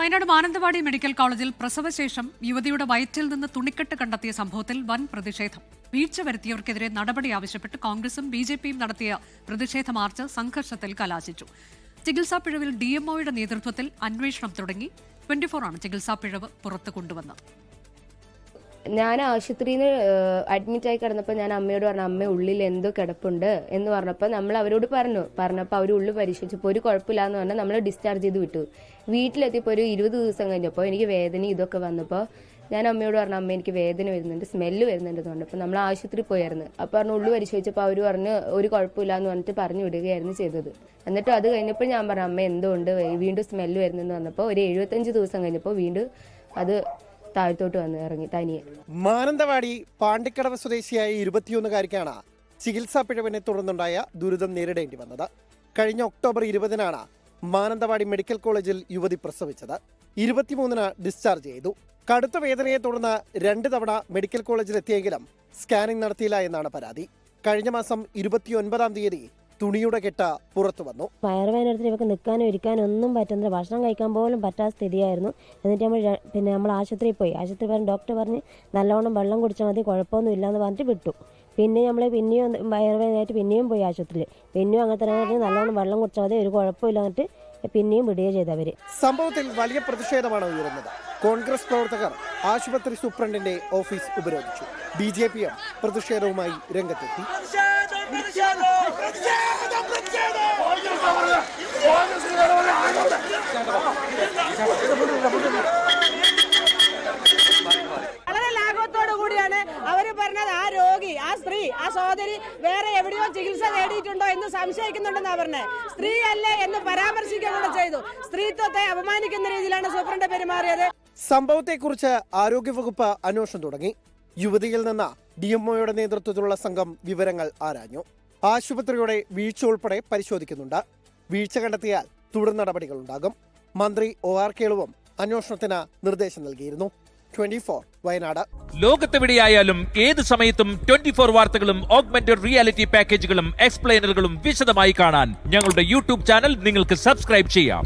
Wayanad Mananthavady medical കോളേജിൽ പ്രസവശേഷം യുവതിയുടെ വയറ്റിൽ നിന്ന് തുണിക്കെട്ട് കണ്ടെത്തിയ സംഭവത്തിൽ വൻ പ്രതിഷേധം. വീഴ്ച വരുത്തിയവർക്കെതിരെ നടപടി ആവശ്യപ്പെട്ട് കോൺഗ്രസും ബി ജെ പിയും നടത്തിയ പ്രതിഷേധ മാർച്ച് സംഘർഷത്തിൽ കലാശിച്ചു. ചികിത്സാ പിഴവിൽ ഡിഎംഒയുടെ നേതൃത്വത്തിൽ അന്വേഷണം തുടങ്ങി. ട്വന്റി ആണ് ചികിത്സാ പിഴവ് പുറത്തു കൊണ്ടുവന്നത്. ഞാൻ ആശുപത്രിയിൽ നിന്ന് അഡ്മിറ്റ് ആയി കിടന്നപ്പോൾ ഞാൻ അമ്മയോട് പറഞ്ഞു അമ്മ ഉള്ളിൽ എന്തോ കിടപ്പുണ്ട് എന്ന് പറഞ്ഞപ്പോൾ നമ്മൾ അവരോട് പറഞ്ഞു പറഞ്ഞപ്പോൾ അവർ ഉള്ളു പരിശോധിച്ചപ്പോൾ ഒരു കുഴപ്പമില്ല എന്ന് പറഞ്ഞാൽ നമ്മൾ ഡിസ്ചാർജ് ചെയ്ത് വിട്ടു. വീട്ടിലെത്തിയപ്പോൾ ഒരു ഇരുപത് ദിവസം കഴിഞ്ഞപ്പോൾ എനിക്ക് വേദന ഇതൊക്കെ വന്നപ്പോൾ ഞാൻ അമ്മയോട് പറഞ്ഞു അമ്മ എനിക്ക് വേദന വരുന്നുണ്ട് സ്മെല്ല് വരുന്നുണ്ട് എന്ന് പറഞ്ഞപ്പോൾ നമ്മൾ ആശുപത്രി പോയായിരുന്നു. അപ്പോൾ പറഞ്ഞു ഉള്ളു പരിശോധിച്ചപ്പോൾ അവർ പറഞ്ഞു ഒരു കുഴപ്പമില്ല എന്ന് പറഞ്ഞിട്ട് പറഞ്ഞു വിടുകയായിരുന്നു ചെയ്തത്. എന്നിട്ട് അത് കഴിഞ്ഞപ്പോൾ ഞാൻ പറഞ്ഞു അമ്മ എന്തുകൊണ്ട് വീണ്ടും സ്മെല്ല് വരുന്നെന്ന് പറഞ്ഞപ്പോൾ ഒരു എഴുപത്തഞ്ച് ദിവസം കഴിഞ്ഞപ്പോൾ വീണ്ടും അത് താഴത്തോട്ട് വന്ന് ഇറങ്ങി. തനിയെ. മാനന്തവാടി പാണ്ടിക്കടവ് സ്വദേശിയായ ഇരുപത്തിയൊന്നുകാരിക്കാണ് ചികിത്സാ പിഴവിനെ തുടർന്നുണ്ടായ ദുരിതം നേരിടേണ്ടി വന്നത്. കഴിഞ്ഞ ഒക്ടോബർ ഇരുപതിനാണ് മാനന്തവാടി മെഡിക്കൽ കോളേജിൽ യുവതി പ്രസവിച്ചത്. ഇരുപത്തിമൂന്നിന് ഡിസ്ചാർജ് ചെയ്തു. കടുത്ത വേദനയെ തുടർന്ന് രണ്ട് തവണ മെഡിക്കൽ കോളേജിൽ എത്തിയെങ്കിലും സ്കാനിംഗ് നടത്തിയില്ല എന്നാണ് പരാതി. കഴിഞ്ഞ മാസം ഇരുപത്തിയൊൻപതാം തീയതി തുണിയുടെ കെട്ട പുറത്തു വന്നു. വയറുവേദന എടുത്തിട്ട് ഇവർക്ക് നിൽക്കാനും ഇരിക്കാനും ഒന്നും പറ്റുന്നില്ല ഭക്ഷണം കഴിക്കാൻ പോലും പറ്റാത്ത സ്ഥിതിയായിരുന്നു. എന്നിട്ട് നമ്മൾ പിന്നെ നമ്മൾ ആശുപത്രിയിൽ പോയി. ആശുപത്രി പറഞ്ഞ് ഡോക്ടർ പറഞ്ഞ് നല്ലവണ്ണം വെള്ളം കുടിച്ചാൽ മതി കുഴപ്പമൊന്നും ഇല്ലയെന്ന് പറഞ്ഞിട്ട് വിട്ടു. പിന്നെ നമ്മൾ പിന്നെയും വയറുവേദനയായിട്ട് പിന്നെയും പോയി ആശുപത്രിയിൽ. പിന്നെയും അങ്ങനെ തന്നെ പറഞ്ഞ് നല്ലവണ്ണം വെള്ളം കുടിച്ചാൽ മതി ഒരു കുഴപ്പമില്ല എന്നിട്ട് പിന്നെയും വിടുകയും ചെയ്തവർ സംഭവത്തിൽ വലിയ പ്രതിഷേധമാണ് ഉയരുന്നത്. കോൺഗ്രസ് പ്രവർത്തകർ ആശുപത്രി സൂപ്രണ്ടിന്റെ ഓഫീസ് ഉപരോധിച്ചു. ബി ജെ പി എം പ്രതിഷേധവുമായി രംഗത്തെത്തി. വളരെ ലാഘവത്തോടു കൂടിയാണ് അവർ പറഞ്ഞത് ആ രോഗി ആ സ്ത്രീ ആ സഹോദരി വേറെ എവിടെയോ ചികിത്സ നേടിയിട്ടുണ്ടോ എന്ന് സംശയിക്കുന്നുണ്ടെന്നാ പറഞ്ഞത്. സ്ത്രീ അല്ലേ എന്ന് പരാമർശിക്കുക ചെയ്തു. സ്ത്രീത്വത്തെ അപമാനിക്കുന്ന രീതിയിലാണ് സൂപ്രണ്ട് പെരുമാറിയത്. സംഭവത്തെക്കുറിച്ച് ആരോഗ്യവകുപ്പ് അന്വേഷണം തുടങ്ങി. യുവതിയിൽ നിന്ന് ഡി ഡിഎംഒയുടെ നേതൃത്വത്തിലുള്ള സംഘം വിവരങ്ങൾ ആരാഞ്ഞു. ആശുപത്രിയുടെ വീഴ്ച ഉൾപ്പെടെ പരിശോധിക്കുന്നുണ്ട്. വീഴ്ച കണ്ടെത്തിയാൽ തുടർ നടപടികളുണ്ടാകും. മന്ത്രി ഒ ആർ കേളുവും അന്വേഷണത്തിന് നിർദ്ദേശം നൽകിയിരുന്നു. വയനാട്. ലോകത്തെവിടെയായാലും ഏത് സമയത്തും ട്വന്റി ഫോർ വാർത്തകളും ഓഗ്മെന്റഡ് റിയാലിറ്റി പാക്കേജുകളും എക്സ്പ്ലെയിനറുകളും വിശദമായി കാണാൻ ഞങ്ങളുടെ യൂട്യൂബ് ചാനൽ നിങ്ങൾക്ക് സബ്സ്ക്രൈബ് ചെയ്യാം.